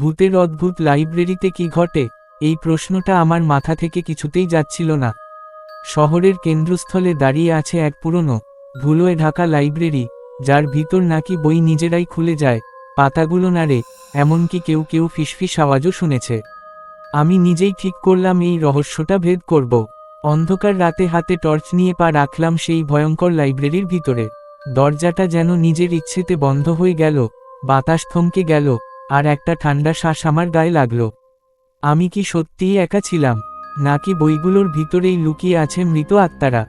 ভূতের অদ্ভুত লাইব্রেরিতে কি ঘটে? এই প্রশ্নটা আমার মাথা থেকে কিছুতেই যাচ্ছিল না। শহরের কেন্দ্রস্থলে দাঁড়িয়ে আছে এক পুরনো, ধুলোয় ঢাকা লাইব্রেরি, যার ভিতর নাকি বই নিজেরাই খুলে যায়। পাতাগুলো নাড়ে, এমনকি কেউ কেউ ফিসফিস আওয়াজও শুনেছে। আমি নিজেই ঠিক করলাম এই রহস্যটা ভেদ করব। অন্ধকার রাতে হাতে টর্চ নিয়ে পা রাখলাম সেই ভয়ঙ্কর লাইব্রেরির ভিতরে। দরজাটা যেন নিজের ইচ্ছেতে বন্ধ হয়ে গেল, বাতাস থমকে গেল আর একটা ঠান্ডা শ্বাস আমার গায়ে লাগল। আমি কি সত্যিই একা ছিলাম, নাকি বইগুলোর ভিতরেই লুকিয়ে আছে মৃত আত্মারা?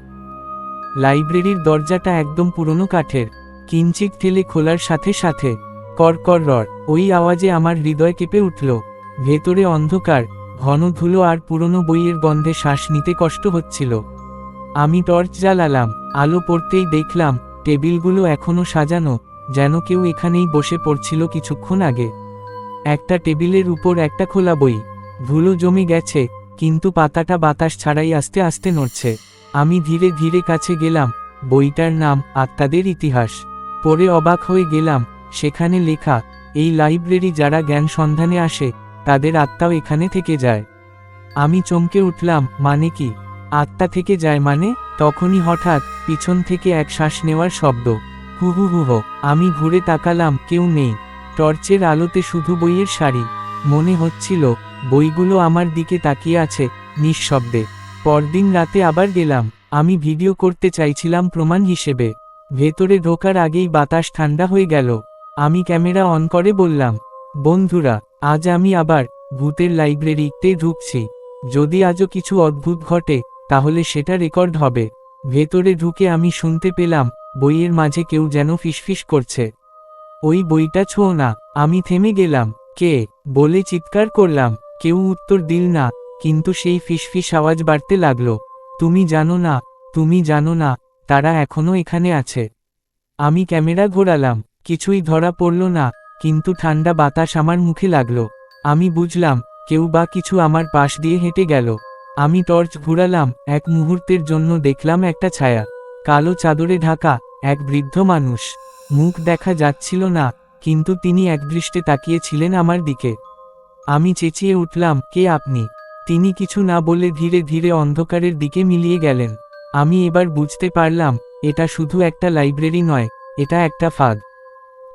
লাইব্রেরির দরজাটা একদম পুরনো কাঠের, কিঞ্চিত ঠেলে খোলার সাথে সাথে, কর কর রর, ওই আওয়াজে আমার হৃদয় কেঁপে উঠল। ভেতরে অন্ধকার, ঘন ধুলো আর পুরনো বইয়ের গন্ধে শ্বাস নিতে কষ্ট হচ্ছিল। আমি টর্চ জ্বালালাম, আলো পড়তেই দেখলাম, টেবিলগুলো এখনও সাজানো, যেন কেউ এখানেই বসে পড়ছিল কিছুক্ষণ আগে। একটা টেবিলের উপর একটা খোলা বই। ধুলো জমে গেছে, কিন্তু পাতাটা বাতাস ছাড়াই আস্তে আস্তে নড়ছে। আমি ধীরে ধীরে কাছে গেলাম, বইটার নাম আত্মাদের ইতিহাস। পরে অবাক হয়ে গেলাম, সেখানে লেখা, এই লাইব্রেরি যারা জ্ঞান সন্ধানে আসে, তাদের আত্মাও এখানে থেকে যায়। আমি চমকে উঠলাম মানে কি? আত্মা থেকে যায় মানে? তখনই হঠাৎ পিছন থেকে এক শ্বাস নেওয়ার শব্দ। হু হু হু আমি ঘুরে তাকালাম, কেউ নেই। টর্চের আলোতে শুধু বইয়ের শাড়ি। মনে হচ্ছিল, বইগুলো আমার দিকে তাকিয়ে আছে, নিঃশব্দে। পরদিন রাতে আবার গেলাম। আমি ভিডিও করতে চাইছিলাম প্রমাণ হিসেবে। ভেতরে ঢোকার আগেই বাতাস ঠান্ডা হয়ে গেল। আমি ক্যামেরা অন করে বললাম, বন্ধুরা, আজ আমি আবার ভূতের লাইব্রেরিতে ঢুকছি। যদি আজও কিছু অদ্ভুত ঘটে, তাহলে সেটা রেকর্ড হবে। ভেতরে ঢুকে আমি শুনতে পেলাম, বইয়ের মাঝে কেউ যেন ফিসফিস করছে। ওই বইটা ছোঁও না, আমি থেমে গেলাম। কে? বলে চিৎকার করলাম। কেউ উত্তর দিল না, কিন্তু সেই ফিসফিস আওয়াজ বাড়তে লাগল। তুমি জানো না, তুমি জানো না, তারা এখনও এখানে আছে। আমি ক্যামেরা ঘোরালাম, কিছুই ধরা পড়ল না, কিন্তু ঠান্ডা বাতাস আমার মুখে লাগল। আমি বুঝলাম, কেউ বা কিছু আমার পাশ দিয়ে হেঁটে গেল। আমি টর্চ ঘুরালাম, এক মুহূর্তের জন্য দেখলাম একটা ছায়া। কালো চাদরে ঢাকা, এক বৃদ্ধ মানুষ। মুখ দেখা যাচ্ছিল না, কিন্তু তিনি একদৃষ্টে তাকিয়েছিলেন আমার দিকে। আমি চেঁচিয়ে উঠলাম, কে আপনি? তিনি কিছু না বলে ধীরে ধীরে অন্ধকারের দিকে মিলিয়ে গেলেন। আমি এবার বুঝতে পারলাম, এটা শুধু একটা লাইব্রেরি নয়, এটা একটা ফাঁদ।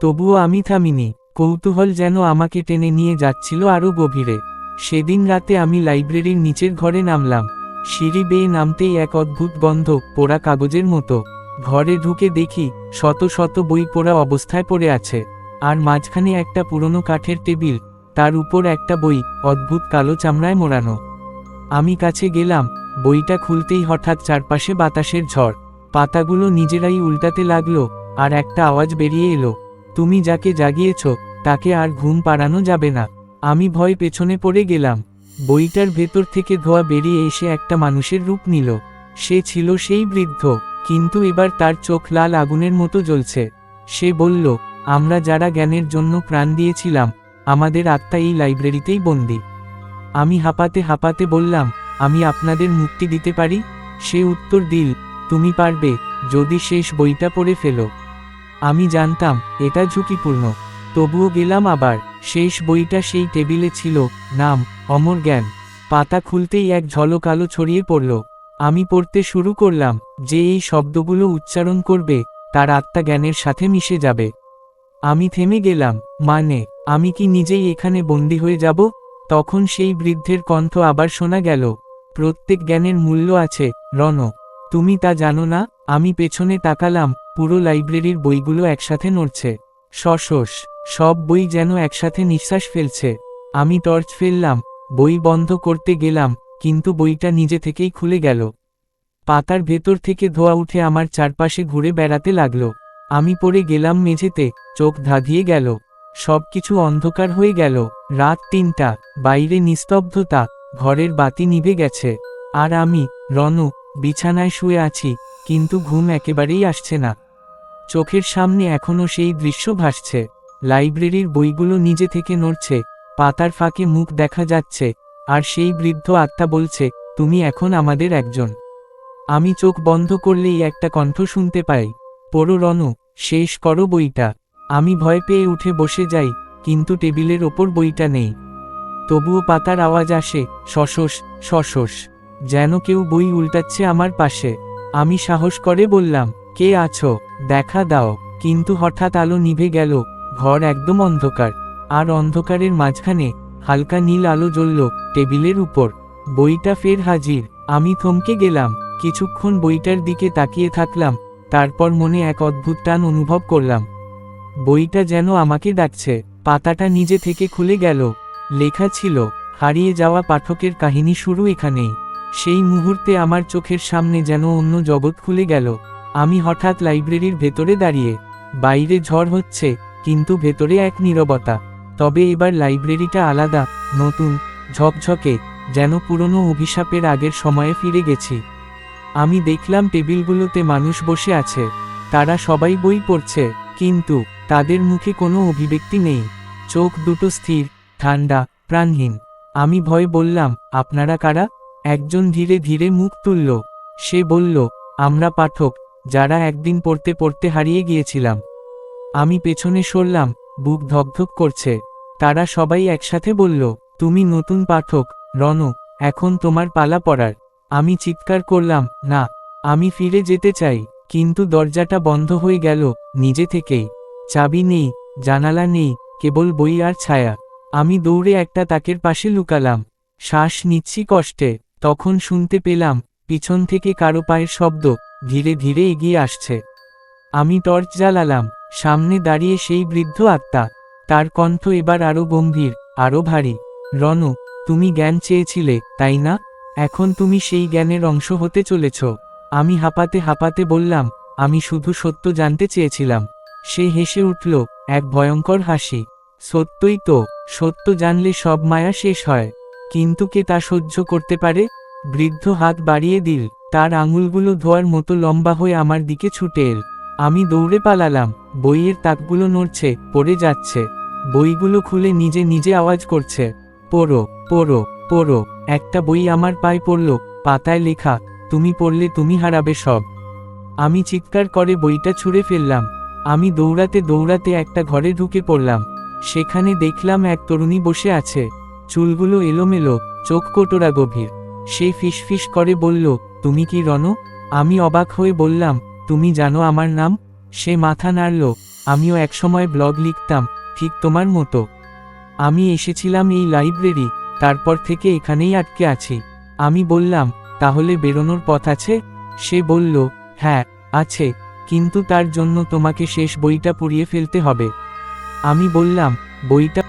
তবুও আমি থামিনি, কৌতূহল যেন আমাকে টেনে নিয়ে যাচ্ছিল আরও গভীরে। সেদিন রাতে আমি লাইব্রেরির নিচের ঘরে নামলাম। সিঁড়ি বেয়ে নামতেই এক অদ্ভুত গন্ধ পোড়া কাগজের মতো। ঘরে ঢুকে দেখি শত শত বই পড়া অবস্থায় পড়ে আছে। আর মাঝখানে একটা পুরনো কাঠের টেবিল, তার উপর একটা বই, অদ্ভুত কালো চামড়ায় মোড়ানো। আমি কাছে গেলাম, বইটা খুলতেই হঠাৎ চারপাশে বাতাসের ঝড়। পাতাগুলো নিজেরাই উল্টাতে লাগল, আর একটা আওয়াজ বেরিয়ে এলো। তুমি যাকে জাগিয়েছ, তাকে আর ঘুম পাড়ানো যাবে না। আমি ভয় পেছনে পড়ে গেলাম। বইটার ভেতর থেকে ধোয়া বেরিয়ে এসে একটা মানুষের রূপ নিল। সে ছিল সেই বৃদ্ধ। কিন্তু এবার তার চোখ লাল আগুনের মতো জ্বলছে। সে বলল, আমরা যারা জ্ঞানের জন্য প্রাণ দিয়েছিলাম, আমাদের আত্মা এই লাইব্রেরিতেই বন্দি। আমি হাঁপাতে হাঁপাতে বললাম, আমি আপনাদের মুক্তি দিতে পারি? সে উত্তর দিল, তুমি পারবে, যদি শেষ বইটা পড়ে ফেলো। আমি জানতাম, এটা ঝুঁকিপূর্ণ। তবুও গেলাম আবার। শেষ বইটা সেই টেবিলে ছিল, নাম, অমর জ্ঞান। পাতা খুলতেই এক ঝলক আলো ছড়িয়ে পড়ল। আমি পড়তে শুরু করলাম, যে এই শব্দগুলো উচ্চারণ করবে, তার আত্মা জ্ঞানের সাথে মিশে যাবে। আমি থেমে গেলাম মানে আমি কি নিজেই এখানে বন্দী হয়ে যাব? তখন সেই বৃদ্ধের কণ্ঠ আবার শোনা গেল, প্রত্যেক জ্ঞানের মূল্য আছে, রণ। তুমি তা জানো না, আমি পেছনে তাকালাম, পুরো লাইব্রেরির বইগুলো একসাথে নড়ছে। শশস সব বই যেন একসাথে নিঃশ্বাস ফেলছে। আমি টর্চ ফেললাম, বই বন্ধ করতে গেলাম কিন্তু বইটা নিজে থেকেই খুলে গেল। পাতার ভেতর থেকে ধোয়া উঠে আমার চারপাশে ঘুরে বেড়াতে লাগল। আমি পড়ে গেলাম মেঝেতে, চোখ ধাঁধিয়ে গেল। সবকিছু অন্ধকার হয়ে গেল। রাত তিনটা, বাইরে নিস্তব্ধতা, ঘরের বাতি নিভে গেছে। আর আমি রণ বিছানায় শুয়ে আছি, কিন্তু ঘুম একেবারেই আসছে না। চোখের সামনে এখনও সেই দৃশ্য ভাসছে। লাইব্রেরির বইগুলো নিজে থেকে নড়ছে। পাতার ফাঁকে মুখ দেখা যাচ্ছে। আর সেই বৃদ্ধ আত্মা বলছে, তুমি এখন আমাদের একজন। আমি চোখ বন্ধ করলেই একটা কণ্ঠ শুনতে পাই। পড়ো রণ শেষ করো বইটা। আমি ভয় পেয়ে উঠে বসে যাই, কিন্তু টেবিলের ওপর বইটা নেই। তবুও পাতার আওয়াজ আসে শশস শশস যেন কেউ বই উল্টাচ্ছে আমার পাশে। আমি সাহস করে বললাম, কে আছো? দেখা দাও। কিন্তু হঠাৎ আলো নিভে গেল, ঘর একদম অন্ধকার। আর অন্ধকারের মাঝখানে হালকা নীল আলো জ্বলল টেবিলের উপর। বইটা ফের হাজির। আমি থমকে গেলাম। কিছুক্ষণ বইটার দিকে তাকিয়ে থাকলাম। তারপর মনে এক অদ্ভুত টান অনুভব করলাম। বইটা যেন আমাকে ডাকছে। পাতাটা নিজে থেকে খুলে গেল। লেখা ছিল, হারিয়ে যাওয়া পাঠকের কাহিনী শুরু এখানেই। সেই মুহূর্তে আমার চোখের সামনে যেন অন্য জগৎ খুলে গেল। আমি হঠাৎ লাইব্রেরির ভেতরে দাঁড়িয়ে, বাইরে ঝড় হচ্ছে, কিন্তু ভেতরে এক নীরবতা। তবে এবার লাইব্রেরিটা আলাদা, নতুন, ঝকঝকে, যেন পুরনো অভিশাপের আগের সময়ে ফিরে গেছি। আমি দেখলাম টেবিলগুলোতে মানুষ বসে আছে, তারা সবাই বই পড়ছে, কিন্তু তাদের মুখে কোনো অভিব্যক্তি নেই। চোখ দুটো স্থির, ঠান্ডা, প্রাণহীন। আমি ভয় বললাম, আপনারা কারা? একজন ধীরে ধীরে মুখ তুলল। সে বলল, আমরা পাঠক, যারা একদিন পড়তে পড়তে হারিয়ে গিয়েছিলাম। আমি পেছনে সরলাম বুক ধকধক করছে। তারা সবাই একসাথে বলল, তুমি নতুন পাঠক রণ এখন তোমার পালা পড়ার। আমি চিৎকার করলাম, না, আমি ফিরে যেতে চাই। কিন্তু দরজাটা বন্ধ হয়ে গেল নিজে থেকেই। চাবি নেই, জানালা নেই, কেবল বই আর ছায়া। আমি দৌড়ে একটা তাকের পাশে লুকালাম। শ্বাস নিচ্ছি কষ্টে। তখন শুনতে পেলাম, পিছন থেকে কারও পায়ের শব্দ ধীরে ধীরে এগিয়ে আসছে। আমি টর্চ জ্বালালাম সামনে দাঁড়িয়ে সেই বৃদ্ধ আত্মা, তার কণ্ঠ এবার আরও গম্ভীর আরও ভারী। রণ, তুমি জ্ঞান চেয়েছিলে, তাই না? এখন তুমি সেই জ্ঞানের অংশ হতে চলেছ। আমি হাঁপাতে হাঁপাতে বললাম, আমি শুধু সত্য জানতে চেয়েছিলাম। সে হেসে উঠল, এক ভয়ঙ্কর হাসি। সত্যই তো, সত্য জানলে সব মায়া শেষ হয়। কিন্তু কে তা সহ্য করতে পারে? বৃদ্ধ হাত বাড়িয়ে দিল, তার আঙুলগুলো ধোয়ার মতো লম্বা হয়ে আমার দিকে ছুটে এল। আমি দৌড়ে পালালাম, বইয়ের তাকগুলো নড়ছে, পড়ে যাচ্ছে। বইগুলো খুলে নিজে নিজে আওয়াজ করছে, পড়ো পড়ো পড়ো, একটা বই আমার পায়ে পড়ল, পাতায় লেখা, তুমি পড়লে তুমি হারাবে সব। আমি চিৎকার করে বইটা ছুঁড়ে ফেললাম। আমি দৌড়াতে দৌড়াতে একটা ঘরে ঢুকে পড়লাম। সেখানে দেখলাম এক তরুণী বসে আছে। চুলগুলো এলোমেলো, চোখ কোটরা গভীর সে ফিসফিস করে বলল, তুমি কি রণ? আমি অবাক হয়ে বললাম তুমি জানো আমার নাম? সে মাথা নাড়ল। আমিও একসময় ব্লগ লিখতাম, ঠিক তোমার মতো। আমি এসেছিলাম এই লাইব্রেরি, তারপর থেকে এখানেই আটকে আছি। আমি বললাম, তাহলে বেরোনোর পথ আছে? সে বলল হ্যাঁ আছে, কিন্তু তার জন্য তোমাকে শেষ বইটা পুড়িয়ে ফেলতে হবে। আমি বললাম, বইটা